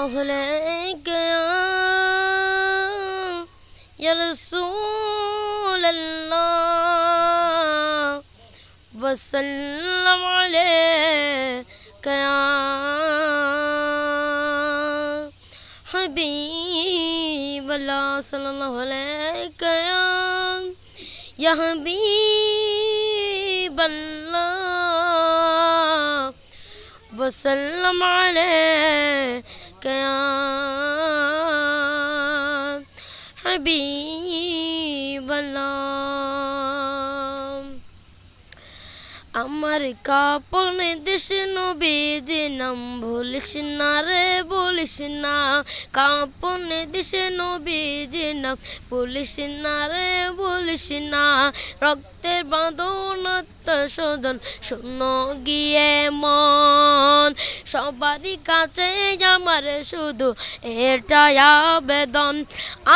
اللہ لے گیا یا رسول اللہ وسلم علیہ گیا حبیب اللہ صلی اللہ علیہ گیا یا حبیب اللہ وسلم علیہ আমার কাপনে দেশ নবী যে নাম বলিস না রে বলিস না। কাপনে দেশ নবী যে নাম বলিস না রে বলিস না। রক্তের বাঁধন আত্মস্বজন শোনো গিয়ে মা সবারই কাছে আমার শুধু এটা আবেদন।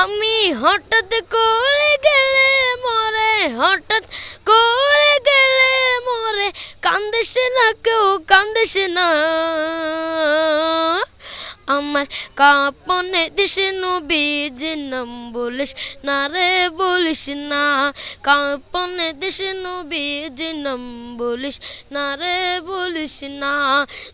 আমি হঠাৎ করে গেলে মরে, হঠাৎ করে গেলে মরে কান্দেছে না কেউ কান্দেছে না। আমার কাপনে দেশে নবীজ নাম বলিস না রে বলিস না। কাপনে দেশে নবীজ নাম বলিস না রে বলিস না।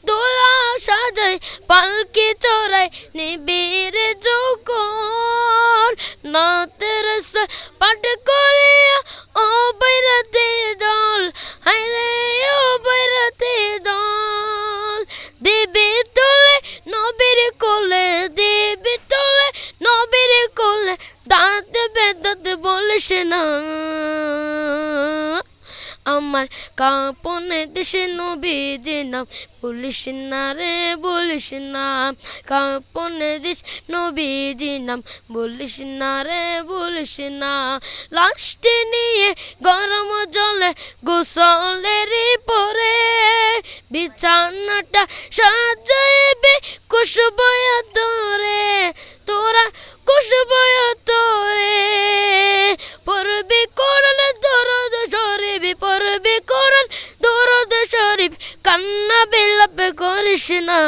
দোলা সাজাই, পালকি চড়াই নিবির যৌকর নাতের পাঠ করে আমার কাপনে দেশে নবীজি নাম। বলিস না রে, বলিস না। কাপনে দেশ নবীজি নাম। বলিস না রে, বলিস না। লাস্টে নিয়ে গরম জলে গোসলের পরে বিছানাটা সাজাইবে খুশবয় তোরে তোরা খুশবয় শরীফ কান্না বিলাপ করিস না।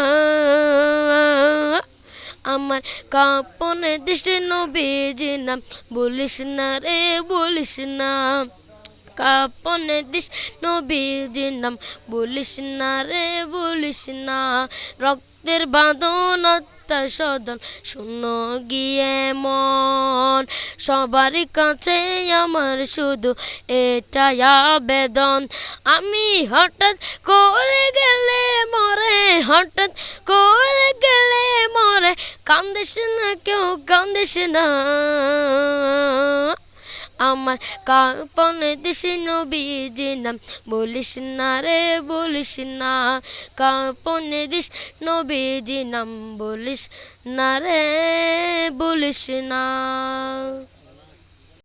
আমার কাপনে দেশে নবীজি নাম, বলিস না রে, বলিস না। কাপনে দিস নবীজি নাম, বলিস না রে, বলিস না। রক্তের বাঁধন সদন শূন্য গিয়ে মন। সবার কাছে আমার শুধু এটাই আবেদন। আমি হঠাৎ করে গেলে মরে, হঠাৎ করে গেলে মরে। কান্দেশ না কেউ কান্দেশ না। আমার কাপনে দেশে নবীজি নাম। বলিস না রে, বলিস না। কাপনে দেশ নবীজি নাম। বলিস না রে, বলিস না।